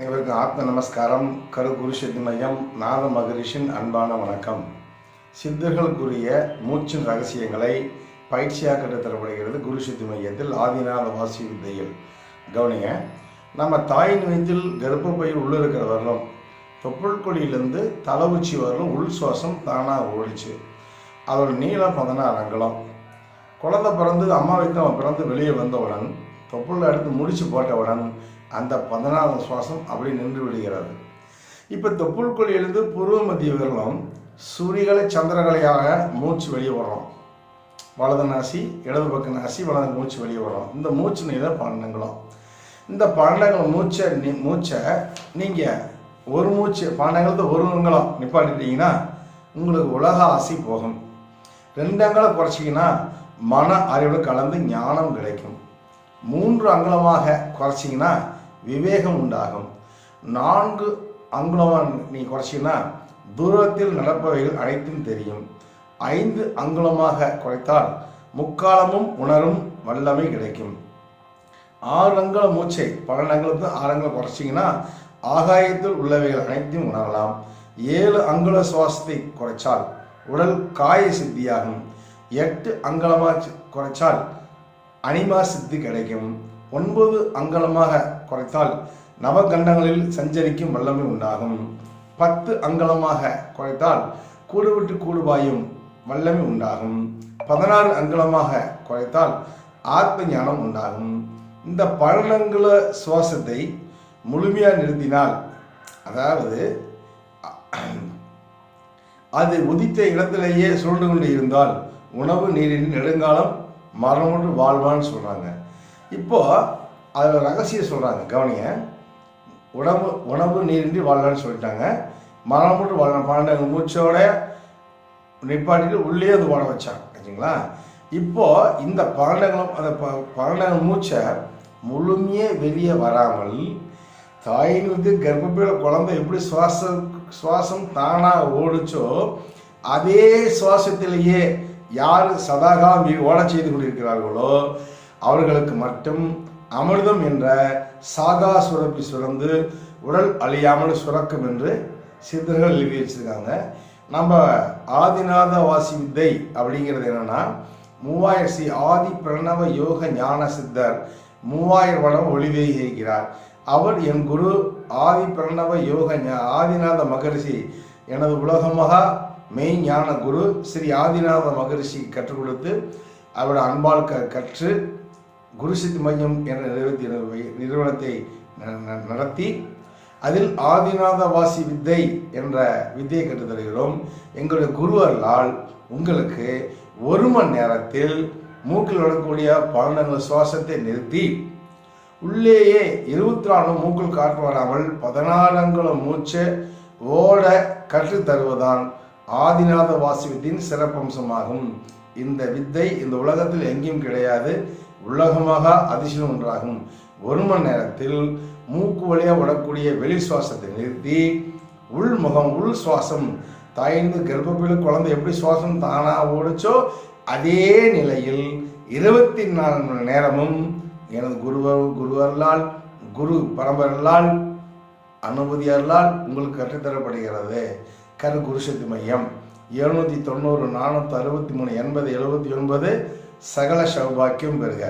அனைவருக்கும் ஆத்ம நமஸ்காரம். கரு குரு சித்தி மையம் நாத மகரிஷின் அன்பான வணக்கம். சித்தர்களுக்குரிய மூச்சின் ரகசியங்களை பயிற்சியாக கற்றுத்தரப்படுகிறது குரு சித்தி மையத்தில் ஆதிநாத வாசி வித்தையில் கவனிங்க நம்ம தாயின் வயிற்றில் கர்ப்பப்பையில் உள்ளே இருக்கிற வரலும் தொப்புள்கொடியிலேருந்து தலை உச்சி வரலும் உள் சுவாசம் தானாக ஓடிச்சு. அதோட நீளம் பதினாறு அங்கலம். குழந்தை பிறந்து அம்மா வயிற்று அவன் பிறந்து வெளியே வந்தவுடன் தொப்புளில் எடுத்து முடிச்சு போட்டவுடன் அந்த பதினாலு சுவாசம் அப்படி நின்று விடுகிறது. இப்போ தொப்புள் கொடியிலிருந்து பூர்வ மத்திய விரலும் சூரியகளை சந்திரகலையாக மூச்சு வெளியே வர்றோம். வலது நாசி இடது பக்க நாசி வலது மூச்சு வெளியே வர்றோம். இந்த மூச்சு நீதான் பன்னெண்டுங்களும் இந்த பன்னெண்டுங்கள் மூச்சை நீ மூச்சை நீங்கள் ஒரு மூச்சு பன்னெண்டுங்கிறது ஒரு அங்கலம் நிப்பாட்டிட்டீங்கன்னா உங்களுக்கு உலக ஆசை போகும். ரெண்டு அங்கலம் குறைச்சிங்கன்னா மன அறிவு கலந்து ஞானம் கிடைக்கும். மூன்று அங்குலமாக குறைச்சிங்கன்னா விவேகம் உண்டாகும். நான்கு அங்குலமாக நீ குறைச்சிங்கன்னா தூரத்தில் நடப்பவைகள் அனைத்தும் தெரியும். ஐந்து அங்குலமாக குறைத்தால் முக்காலமும் உணரும் வல்லமை கிடைக்கும். ஆறு அங்குல மூச்சை பன்னெண்டு அங்குலத்து ஆறு அங்குலம் குறைச்சிங்கன்னா ஆகாயத்தில் உள்ளவைகள் அனைத்தையும் உணரலாம். ஏழு அங்குல சுவாசத்தை குறைச்சால் உடல் காய சித்தியாகும் எட்டு அங்குலமாக குறைச்சால் அனிமா சித்தி கிடைக்கும். ஒன்பது அங்கலமாக குறைத்தால் நவகண்டங்களில் சஞ்சரிக்கும் வல்லமை உண்டாகும். பத்து அங்கலமாக குறைத்தால் கூடு விட்டு கூடு பாயும் வல்லமை உண்டாகும். பதினாறு அங்கலமாக குறைத்தால் ஆத்ம ஞானம் உண்டாகும். இந்த பழனங்குல சுவாசத்தை முழுமையாக நிறுத்தினால் அதாவது அது உதித்த இடத்திலேயே சுருண்டு கொண்டு இருந்தால் உணவு நீரின் நெடுங்காலம் மரணமுற்று வாழ்வான்னு சொல்கிறாங்க இப்போது அதில் ரகசியம் சொல்கிறாங்க கவனிங்க. உணவு உணவு நீரின்றி வாழலான்னு சொல்லிட்டாங்க. மரணமுற்று வாழலாம் பன்னெண்டு மூச்சோட நிப்பாட்டிட்டு உள்ளே அது வாழ வச்சாங்க சரிங்களா இப்போது இந்த பன்னெண்டங்களும் அந்த ப- பன்னெண்டு மூச்சை முழுமையே வெளியே வராமல் தாயினுக்கு வந்து கர்ப்பப்பையில் குழந்தை எப்படி சுவாசம் சுவாசம் தானாக ஓடுச்சோ அதே சுவாசத்திலேயே யார் சதாகாலம் ஓட செய்து கொண்டிருக்கிறார்களோ அவர்களுக்கு மட்டும் அமிர்தம் என்ற சாகா சுரப்பி சுரந்து உடல் அழியாமல் சுரக்கும் என்று சித்தர்கள் எழுதி வச்சிருக்காங்க. நம்ம ஆதிநாத வாசி வித்தை அப்படிங்கிறது என்னன்னா மூவாயிரசி ஆதி பிரணவ யோக ஞான சித்தர் மூவாயிரம் வளம் ஒளிவேகிறார் அவர் என் குரு ஆதி பிரணவ யோக ஆதிநாத மகரிஷி எனது உலகமாக மெய் ஞான குரு ஸ்ரீ ஆதிநாத மகரிஷி கற்றுக் கொடுத்து அவரோட அன்பால் க கற்று குருசித்தி மையம் என்ற நிறுவனத்தை நிறுவனத்தை ந- ந- நடத்தி அதில் ஆதிநாதவாசி வித்தை என்ற வித்தையை கற்றுத் தருகிறோம். எங்களுடைய குருவர்களால் உங்களுக்கு ஒரு மணி நேரத்தில் மூக்கில் வரக்கூடிய பன்னெண்டு சுவாசத்தை நிறுத்தி உள்ளேயே இருபத்தி நாலு மூக்கில் காற்று வராமல் பதினாறு மூச்சு ஓட கற்றுத் ஆதிநாத ஆதிநாத வாசிவத்தின் சிறப்பம்சமாகும். இந்த வித்தை இந்த உலகத்தில் எங்கேயும் கிடையாது. உலகமாக அதிசயம் ஒன்றாகும். ஒரு மணி நேரத்தில் மூக்கு வழியாக விடக்கூடிய வெளி சுவாசத்தை நிறுத்தி உள்முகம் உள் சுவாசம். தாய்ந்து கர்ப்பப்பையில் குழந்தை எப்படி சுவாசம் தானாக ஓடுச்சோ அதே நிலையில் இருபத்தி நாலு மணி நேரமும் எனது குருவ குருவர்களால் குரு பரம்பரலால் அனுமதியர்களால் உங்களுக்கு கற்றுத்தரப்படுகிறது. கரு குருசக்தி மையம். எழுநூற்றி தொண்ணூறு நானூற்றி அறுபத்தி மூணு எண்பது எழுபத்தி ஒன்பது சகல சௌபாக்கியம் பெறுக.